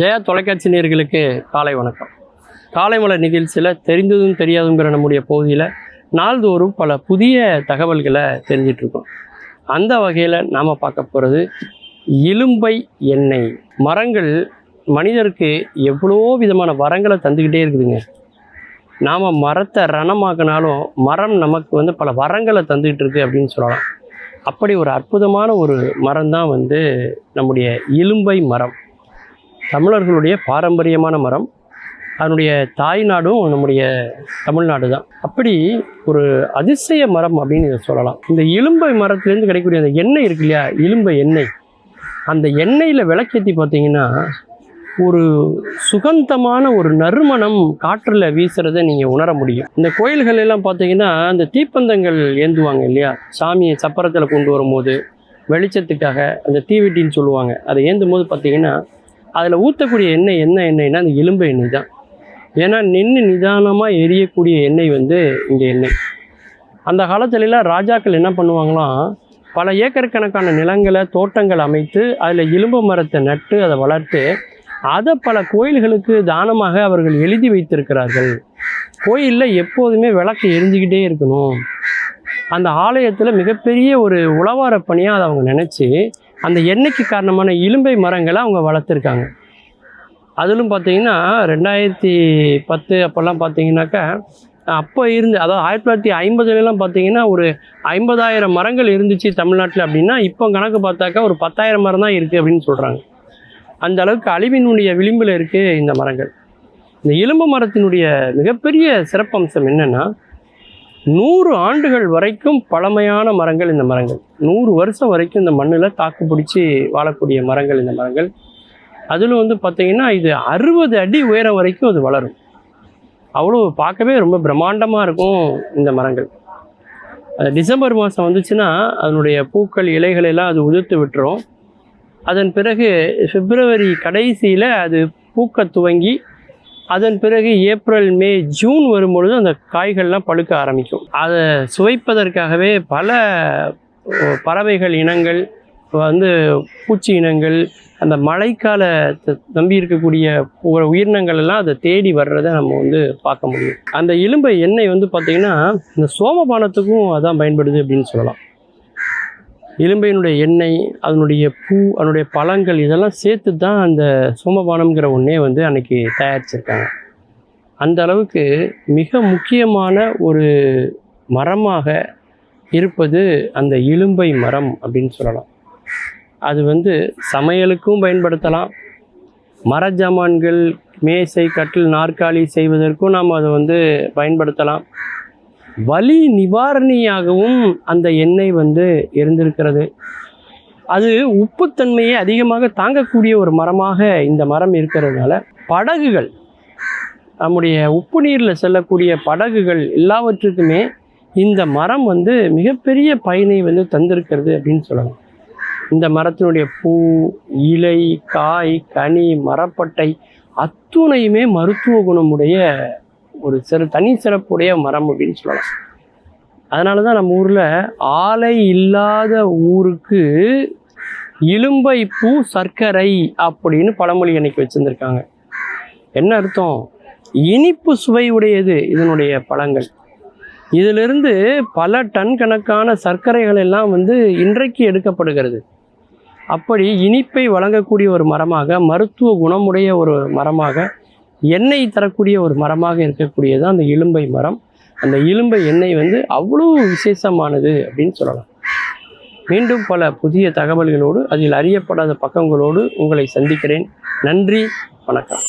ஜெயா தொலைக்காட்சி நேயர்களுக்கு காலை வணக்கம். காலை மலர் நிகழ்ச்சியில் தெரிந்ததும் தெரியாதுங்கிற நம்முடைய பகுதியில் நாள்தோறும் பல புதிய தகவல்களை தெரிஞ்சிட்ருக்கோம் அந்த வகையில் நாம் பார்க்க போகிறது இலும்பை எண்ணெய். மரங்கள் மனிதருக்கு எவ்வளோ விதமான வரங்களை தந்துக்கிட்டே இருக்குதுங்க. நாம் மரத்தை ரணமாக்கினாலும் மரம் நமக்கு வந்து பல வரங்களை தந்துக்கிட்டு இருக்கு அப்படின்னு சொல்லலாம். அப்படி ஒரு அற்புதமான ஒரு மரம் தான் வந்து நம்முடைய இலும்பை மரம். தமிழர்களுடைய பாரம்பரியமான மரம் அதனுடைய தாய் நாடும் நம்முடைய தமிழ்நாடு தான் அப்படி ஒரு அதிசய மரம் அப்படின்னு இதை சொல்லலாம். இந்த இலும்பை மரத்துலேருந்து கிடைக்கக்கூடிய அந்த எண்ணெய் இருக்கு இல்லையா? இலும்பை எண்ணெய். அந்த எண்ணெயில் விளக்கேற்றி பார்த்தீங்கன்னா ஒரு சுகந்தமான ஒரு நறுமணம் காற்றில் வீசுறத நீங்கள் உணர முடியும். இந்த கோயில்கள் எல்லாம் பார்த்தீங்கன்னா அந்த தீப்பந்தங்கள் ஏந்துவாங்க இல்லையா? சாமியை சப்பரத்தில் கொண்டு வரும்போது வெளிச்சத்துக்காக அந்த தீவெட்டின்னு சொல்லுவாங்க. அதை ஏந்தும் போது பார்த்தீங்கன்னா அதில் ஊற்றக்கூடிய எண்ணெய் என்ன எண்ணெய்னா அந்த எலும்பு எண்ணெய் தான். ஏன்னா நின்று நிதானமாக எரியக்கூடிய எண்ணெய் வந்து இந்த எண்ணெய். அந்த காலத்துலலாம் ராஜாக்கள் என்ன பண்ணுவாங்களாம் பல ஏக்கர் கணக்கான நிலங்களை தோட்டங்கள் அமைத்து அதில் இலும்பு மரத்தை நட்டு அதை வளர்த்து அதை பல கோயில்களுக்கு தானமாக அவர்கள் எழுதி வைத்திருக்கிறார்கள். கோயிலில் எப்போதுமே விளக்கு எரிஞ்சுக்கிட்டே இருக்கணும். அந்த ஆலயத்தில் மிகப்பெரிய ஒரு உழவார பணியாக அதை அவங்க நினச்சி அந்த எண்ணெய்க்கு காரணமான இலும்பை மரங்களை அவங்க வளர்த்துருக்காங்க. அதிலும் பார்த்தீங்கன்னா ரெண்டாயிரத்தி பத்து அப்போல்லாம் பார்த்தீங்கன்னாக்கா அப்போ இருந்து அதாவது ஆயிரத்தி தொள்ளாயிரத்தி ஐம்பதுலலாம் பார்த்தீங்கன்னா ஒரு ஐம்பதாயிரம் மரங்கள் இருந்துச்சு தமிழ்நாட்டில் அப்படின்னா இப்போ கணக்கு பார்த்தாக்கா ஒரு பத்தாயிரம் மரம் தான் இருக்குது அப்படின்னு சொல்கிறாங்க அந்த அளவுக்கு அழிவினுடைய விளிம்பில் இருக்குது இந்த மரங்கள். இந்த எலும்பு மரத்தினுடைய மிகப்பெரிய சிறப்பம்சம் என்னென்னா நூறு ஆண்டுகள் வரைக்கும் பழமையான மரங்கள் இந்த மரங்கள். நூறு வருஷம் வரைக்கும் இந்த மண்ணில் தாக்கு பிடிச்சி வாழக்கூடிய மரங்கள் இந்த மரங்கள். அதில் வந்து பார்த்திங்கன்னா இது அறுபது அடி உயரம் வரைக்கும் அது வளரும். அவ்வளோ பார்க்கவே ரொம்ப பிரம்மாண்டமாக இருக்கும் இந்த மரங்கள். அது டிசம்பர் மாதம் வந்துச்சுன்னா அதனுடைய பூக்கள் இலைகள் எல்லாம் அது உதிர்த்து விட்டுரும். அதன் பிறகு பிப்ரவரி கடைசியில் அது பூக்க துவங்கி அதன் பிறகு ஏப்ரல் மே ஜூன் வரும்பொழுது அந்த காய்கள்லாம் பழுக்க ஆரம்பிக்கும். அதை சுவைப்பதற்காகவே பல பறவைகள் இனங்கள் வந்து பூச்சி இனங்கள் அந்த மழைக்கால நம்பி இருக்கக்கூடிய உயிரினங்கள் எல்லாம் அதை தேடி வர்றதை நம்ம வந்து பார்க்க முடியும். அந்த எலும்பை எண்ணெய் வந்து பார்த்திங்கன்னா இந்த சோமபானத்துக்கும் அதான் பயன்படுது அப்படின்னு சொல்லலாம். எலும்பையினுடைய எண்ணெய் அதனுடைய பூ அதனுடைய பழங்கள் இதெல்லாம் சேர்த்து தான் அந்த சோமபானம்ங்கிற ஒன்றே வந்து அன்னைக்கு தயாரிச்சிருக்காங்க. அந்த அளவுக்கு மிக முக்கியமான ஒரு மரமாக இருப்பது அந்த இலும்பை மரம் அப்படின்னு சொல்லலாம். அது வந்து சமையலுக்கும் பயன்படுத்தலாம். மரஜாமான்கள் மேசை கட்டில் நாற்காலி செய்வதற்கும் நாம் அதை வந்து பயன்படுத்தலாம். வலி நிவாரணியாகவும் அந்த எண்ணெய் வந்து இருந்திருக்கிறது. அது உப்புத்தன்மையை அதிகமாக தாங்கக்கூடிய ஒரு மரமாக இந்த மரம் இருக்கிறதுனால படகுகள் நம்முடைய உப்பு நீரில் செல்லக்கூடிய படகுகள் எல்லாவற்றுக்குமே இந்த மரம் வந்து மிகப்பெரிய பயனை வந்து தந்திருக்கிறது அப்படின்னு சொல்லலாம். இந்த மரத்தினுடைய பூ இலை காய் கனி மரப்பட்டை அத்துணையுமே மருத்துவ குணமுடைய ஒரு சிறு தனி சிறப்புடைய மரம் அப்படின்னு சொல்லலாம். அதனால தான் நம்ம ஊரில் ஆலை இல்லாத ஊருக்கு இலும்பை பூ சர்க்கரை அப்படின்னு பழமொழி அன்னைக்கு வச்சுருந்துருக்காங்க. என்ன அர்த்தம்? இனிப்பு சுவை உடையது இதனுடைய பழங்கள். இதிலிருந்து பல டன் கணக்கான சர்க்கரைகள் எல்லாம் வந்து இன்றைக்கு எடுக்கப்படுகிறது. அப்படி இனிப்பை வழங்கக்கூடிய ஒரு மரமாக மருத்துவ குணமுடைய ஒரு மரமாக எண்ணெய் தரக்கூடிய ஒரு மரமாக இருக்கக்கூடியது அந்த இலும்பை மரம். அந்த இலும்பை எண்ணெய் வந்து அவ்வளோ விசேஷமானது அப்படின்னு சொல்லலாம். மீண்டும் பல புதிய தகவல்களோடு அதில் அறியப்படாத பக்கங்களோடு உங்களை சந்திக்கிறேன். நன்றி வணக்கம்.